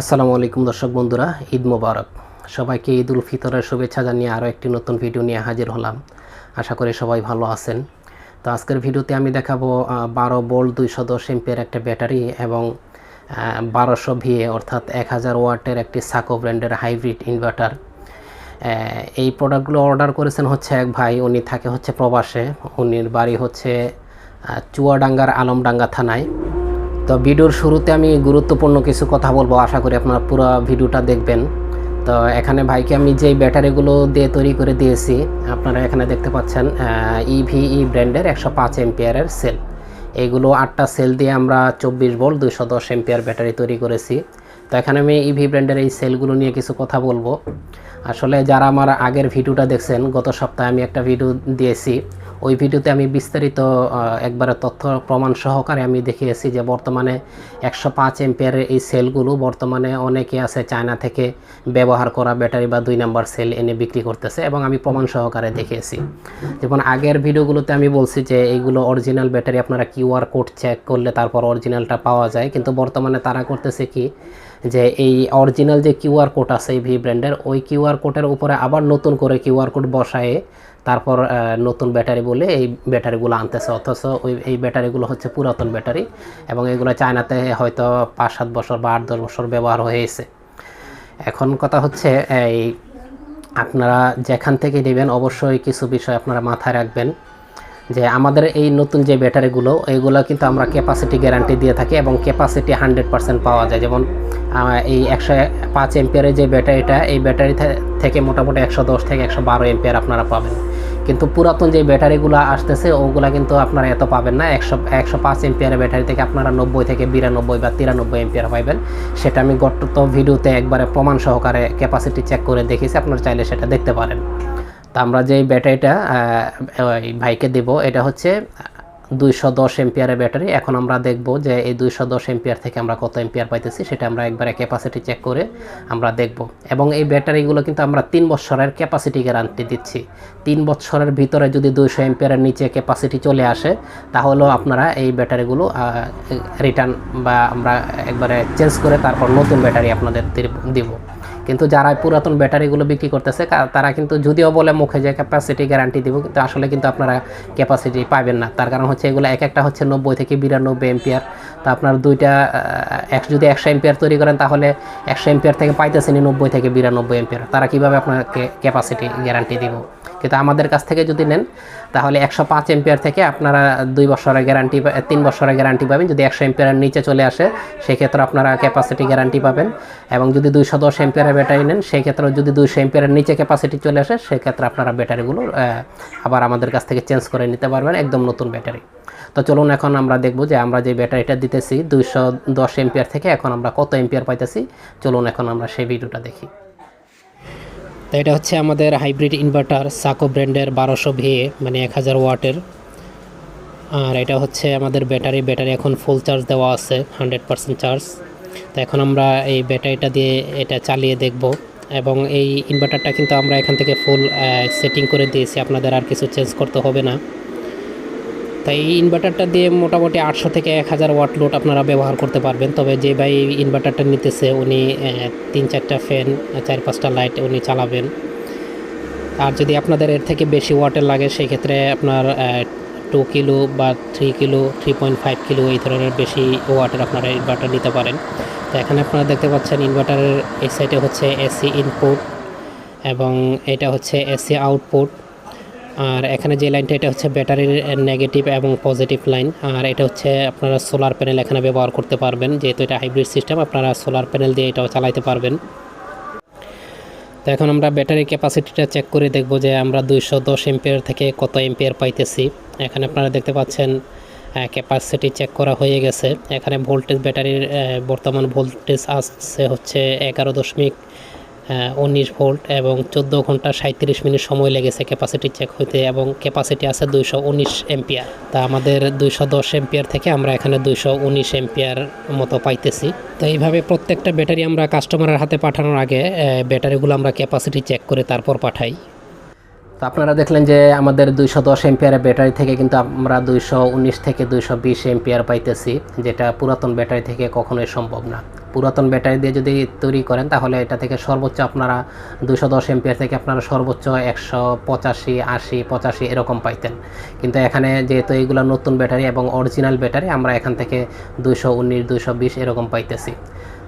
আসসালামু আলাইকুম দর্শক বন্ধুরা, ঈদ মোবারক। সবাইকে ঈদ উল ফিতরের শুভেচ্ছা জানিয়ে আরও একটি নতুন ভিডিও নিয়ে হাজির হলাম। আশা করি সবাই ভালো আছেন। তো আজকের ভিডিওতে আমি দেখাবো বারো বোল্ট দুইশো দশ এমপিয়ার একটা ব্যাটারি এবং বারোশো ভিএ অর্থাৎ এক হাজার ওয়াটের একটি সাকো ব্র্যান্ডের হাইব্রিড ইনভার্টার। এই প্রোডাক্টগুলো অর্ডার করেছেন হচ্ছে এক ভাই, উনি থাকে হচ্ছে প্রবাসে। উনির বাড়ি হচ্ছে চুয়াডাঙ্গার আলমডাঙ্গা থানায়। তো ভিডিওর শুরুতে আমি গুরুত্বপূর্ণ কিছু কথা বলব, আশা করি আপনারা পুরো ভিডিওটা দেখবেন। তো এখানে ভাইকে আমি যেই ব্যাটারিগুলো দিয়ে তৈরি করে দিয়েছি, আপনারা এখানে দেখতে পাচ্ছেন ইভিই ব্র্যান্ডের একশো পাঁচ এমপিয়ারের সেল। এইগুলো আটটা সেল দিয়ে আমরা চব্বিশ ভোল্ট দুইশো দশ এমপিয়ার ব্যাটারি তৈরি করেছি। তো এখানে আমি ইভি ব্র্যান্ডের এই সেলগুলো নিয়ে কিছু কথা বলব। আসলে যারা আমার আগের ভিডিওটা দেখছেন, গত সপ্তাহে আমি একটা ভিডিও দিয়েছি ওই ভিডিওতে আমি বিস্তারিত একবারে তথ্য প্রমাণ সহকারে আমি দেখিয়েছি যে বর্তমানে একশো পাঁচ এমপিয়ারের এই সেলগুলো বর্তমানে অনেকে আছে চায়না থেকে ব্যবহার করা ব্যাটারি বা দুই নাম্বার সেল এনে বিক্রি করতেছে এবং আমি প্রমাণ সহকারে দেখিয়েছি। যেমন আগের ভিডিওগুলোতে আমি বলছি যে এইগুলো অরিজিনাল ব্যাটারি আপনারা কিউআর কোড চেক করলে তারপর অরিজিনালটা পাওয়া যায়। কিন্তু বর্তমানে তারা করতেছে কি যে এই অরিজিনাল যে কিউআর কোড আছে এই ভি ব্র্যান্ডের ওই কিউআর কোডের উপরে আবার নতুন করে কিউআর কোড বসায়ে তারপর নতুন ব্যাটারি বলে এই ব্যাটারিগুলো আনতেছে। অথচ ওই, এই ব্যাটারিগুলো হচ্ছে পুরাতন ব্যাটারি এবং এগুলো চায়নাতে হয়তো পাঁচ সাত বছর বা আট দশ বছর ব্যবহার হয়েছে। এখন কথা হচ্ছে, এই আপনারা যেখান থেকে নেবেন অবশ্যই কিছু বিষয় আপনারা মাথায় রাখবেন যে আমাদের এই নতুন যে ব্যাটারিগুলো এইগুলো কিন্তু আমরা ক্যাপাসিটি গ্যারান্টি দিয়ে থাকি এবং ক্যাপাসিটি হান্ড্রেড পার্সেন্ট পাওয়া যায়। যেমন এই একশো পাঁচ এম্পিয়ারের যে ব্যাটারিটা, এই ব্যাটারি থেকে মোটামুটি একশো দশ থেকে একশো বারো এম্পিয়ার আপনারা পাবেন। কিন্তু পুরাতন যে ব্যাটারিগুলো আসতেছে, ওগুলা কিন্তু আপনারা এত পাবেন না। একশো একশো পাঁচ এম্পিয়ারের ব্যাটারি থেকে আপনারা নব্বই থেকে বিরানব্বই বা তিরানব্বই এম্পিয়ার পাইবেন। সেটা আমি গত ভিডিওতে একবারে প্রমাণ সহকারে ক্যাপাসিটি চেক করে দেখেছি আপনারা চাইলে সেটা দেখতে পারেন। তা আমরা যে ব্যাটারিটা ভাইকে দেব, এটা হচ্ছে দুইশো দশ এম্পিয়ারের ব্যাটারি। এখন আমরা দেখব যে এই দুইশো দশ এম্পিয়ার থেকে আমরা কত এম্পিয়ার পাইতেছি, সেটা আমরা একবারে ক্যাপাসিটি চেক করে আমরা দেখব। এবং এই ব্যাটারিগুলো কিন্তু আমরা তিন বছরের ক্যাপাসিটি গ্যারান্টি দিচ্ছি। তিন বছরের ভিতরে যদি দুইশো এম্পিয়ারের নিচে ক্যাপাসিটি চলে আসে, তাহলেও আপনারা এই ব্যাটারিগুলো রিটার্ন বা আমরা একবারে চেঞ্জ করে তারপর নতুন ব্যাটারি আপনাদের দিব। কিন্তু যারা পুরাতন ব্যাটারিগুলো বিক্রি করতেছে তারা কিন্তু যদিও বলে মুখে যে ক্যাপাসিটি গ্যারান্টি দিব, কিন্তু আসলে কিন্তু আপনারা ক্যাপাসিটি পাবেন না। তার কারণ হচ্ছে এগুলো এক একটা হচ্ছে নব্বই থেকে বিরানব্বই এম্পিয়ার তা আপনার দুইটা এক, যদি একশো এম্পিয়ার তৈরি করেন, তাহলে একশো এম্পিয়ার থেকে পাইতেছেনি নব্বই থেকে বিরানব্বই এম্পিয়ার তারা কীভাবে আপনাকে ক্যাপাসিটি গ্যারান্টি দিব? কিন্তু আমাদের কাছ থেকে যদি নেন, তাহলে একশো পাঁচ এম্পিয়ার থেকে আপনারা দুই বছরের গ্যারান্টি তিন বছরের গ্যারান্টি পাবেন। যদি একশো এম্পিয়ারের নিচে চলে আসে, সেক্ষেত্রে আপনারা ক্যাপাসিটি গ্যারান্টি পাবেন। এবং যদি দুইশো দশ এম্পিয়ারের ব্যাটারি নেন সেই ক্ষেত্রে যদি দুইশো এম্পিয়ারের নিচে ক্যাপাসিটি চলে আসে, সেক্ষেত্রে আপনারা ব্যাটারিগুলো আবার আমাদের কাছ থেকে চেঞ্জ করে নিতে পারবেন একদম নতুন ব্যাটারি তো চলুন এখন আমরা দেখব যে আমরা যে ব্যাটারিটা দিতেছি, দুইশো দশ এম্পিয়ার থেকে এখন আমরা কত এম্পিয়ার পাইতেছি। চলুন এখন আমরা সেই ভিডিওটা দেখি। তো এটা হচ্ছে আমাদের হাইব্রিড ইনভার্টার সাকো ব্র্যান্ডের বারোশো ভিএ মানে এক হাজার ওয়াটের। আর এটা হচ্ছে আমাদের ব্যাটারি ব্যাটারি এখন ফুল চার্জ দেওয়া আছে হান্ড্রেড পারসেন্ট চার্জ তো এখন আমরা এই ব্যাটারিটা দিয়ে এটা চালিয়ে দেখব। এবং এই ইনভার্টারটা কিন্তু আমরা এখান থেকে ফুল সেটিং করে দিয়েছি, আপনাদের আর কিছু চেঞ্জ করতে হবে না। তাই এই ইনভার্টারটা দিয়ে মোটামুটি আটশো থেকে এক হাজার ওয়াট লোড আপনারা ব্যবহার করতে পারবেন। তবে যে ভাই ইনভার্টারটা নিতেছে, উনি তিন চারটা ফ্যান চার পাঁচটা লাইট উনি চালাবেন। আর যদি আপনাদের এর থেকে বেশি ওয়াটের লাগে সেই ক্ষেত্রে আপনার টু কিলো বা three kilo three point five kilo এই ধরনের বেশি ওয়াটের আপনারা ইনভার্টার নিতে পারেন। তো এখানে আপনারা দেখতে পাচ্ছেন ইনভার্টারের এই সাইডে হচ্ছে এসি ইনপুট এবং এটা হচ্ছে এসি আউটপুট আর এখানে যে লাইনটা, এটা হচ্ছে ব্যাটারির নেগেটিভ এবং পজিটিভ লাইন। আর এটা হচ্ছে আপনারা সোলার প্যানেল এখানে ব্যবহার করতে পারবেন, যেহেতু এটা হাইব্রিড সিস্টেম, আপনারা সোলার প্যানেল দিয়ে এটাও চালাতে পারবেন। তো এখন আমরা ব্যাটারি ক্যাপাসিটিটা চেক করে দেখব যে আমরা দুইশো দশ এম্পিয়ার থেকে কত এম্পিয়ার পাইতেছি। এখানে আপনারা দেখতে পাচ্ছেন ক্যাপাসিটি চেক করা হয়ে গেছে। এখানে ভোল্টেজ, ব্যাটারির বর্তমান ভোল্টেজ আসছে হচ্ছে এগারো দশমিক উনিশ ভোল্ট এবং চোদ্দ ঘণ্টা সাঁত্রিশ মিনিট সময় লেগেছে ক্যাপাসিটি চেক হইতে এবং ক্যাপাসিটি আছে দুইশো উনিশ এম্পিয়ার তা আমাদের দুইশো দশ এম্পিয়ার থেকে আমরা এখানে দুইশো উনিশ এম্পিয়ার মতো পাইতেছি। তো এইভাবে প্রত্যেকটা ব্যাটারি আমরা কাস্টমারের হাতে পাঠানোর আগে ব্যাটারিগুলো আমরা ক্যাপাসিটি চেক করে তারপর পাঠাই। তো আপনারা দেখলেন যে আমাদের দুইশো দশ এমপিয়ারের ব্যাটারি থেকে কিন্তু আমরা দুইশো উনিশ থেকে দুইশো বিশ এমপিয়ার পাইতেছি, যেটা পুরাতন ব্যাটারি থেকে কখনোই সম্ভব না। পুরাতন ব্যাটারি দিয়ে যদি তৈরি করেন, তাহলে এটা থেকে সর্বোচ্চ আপনারা দুইশো দশ এমপিয়ার থেকে আপনারা সর্বোচ্চ একশো পঁচাশি, আশি, পঁচাশি এরকম পাইতেন। কিন্তু এখানে যেহেতু এইগুলো নতুন ব্যাটারি এবং অরিজিনাল ব্যাটারি, আমরা এখান থেকে দুইশো উনিশ, দুইশো বিশ এরকম পাইতেছি।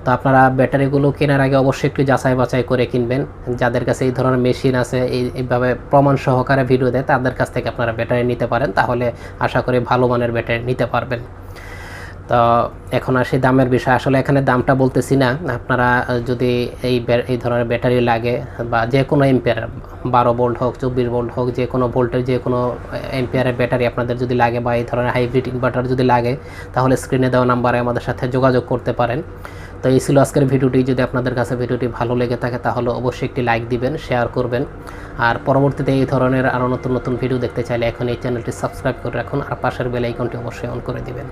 তো আপনারা ব্যাটারিগুলো কেনার আগে অবশ্যই একটু যাচাই বাছাই করে কিনবেন। যাদের কাছে এই ধরনের মেশিন আছে, এই, এইভাবে প্রমাণ সহকারে ভিডিও দেয়, তাদের কাছ থেকে আপনারা ব্যাটারি নিতে পারেন। তাহলে আশা করি ভালো মানের ব্যাটারি নিতে পারবেন। তো এখন আসি দামের বিষয়। আসলে এখানে দামটা বলতেছি না। আপনারা যদি এই এই ধরনের ব্যাটারি লাগে বা যে কোনো এম্পিয়ার বারো ভোল্ট হোক, চব্বিশ ভোল্ট হোক, যে কোনো ভোল্টের যে কোনো এম্পিয়ারের ব্যাটারি আপনাদের যদি লাগে বা এই ধরনের হাইব্রিড ইনভার্টার যদি লাগে, তাহলে স্ক্রিনে দেওয়া নাম্বারে আমাদের সাথে যোগাযোগ করতে পারেন। তো এই ছিল আজকের ভিডিওটি। যদি আপনাদের কাছে ভিডিওটি ভালো লেগে থাকে, তাহলে অবশ্যই একটি লাইক দিবেন, শেয়ার করবেন। আর পরবর্তীতে এই ধরনের আরও নতুন নতুন ভিডিও দেখতে চাইলে এখন এই চ্যানেলটি সাবস্ক্রাইব করে রাখুন, আর পাশের বেল আইকনটি অবশ্যই অন করে দিবেন।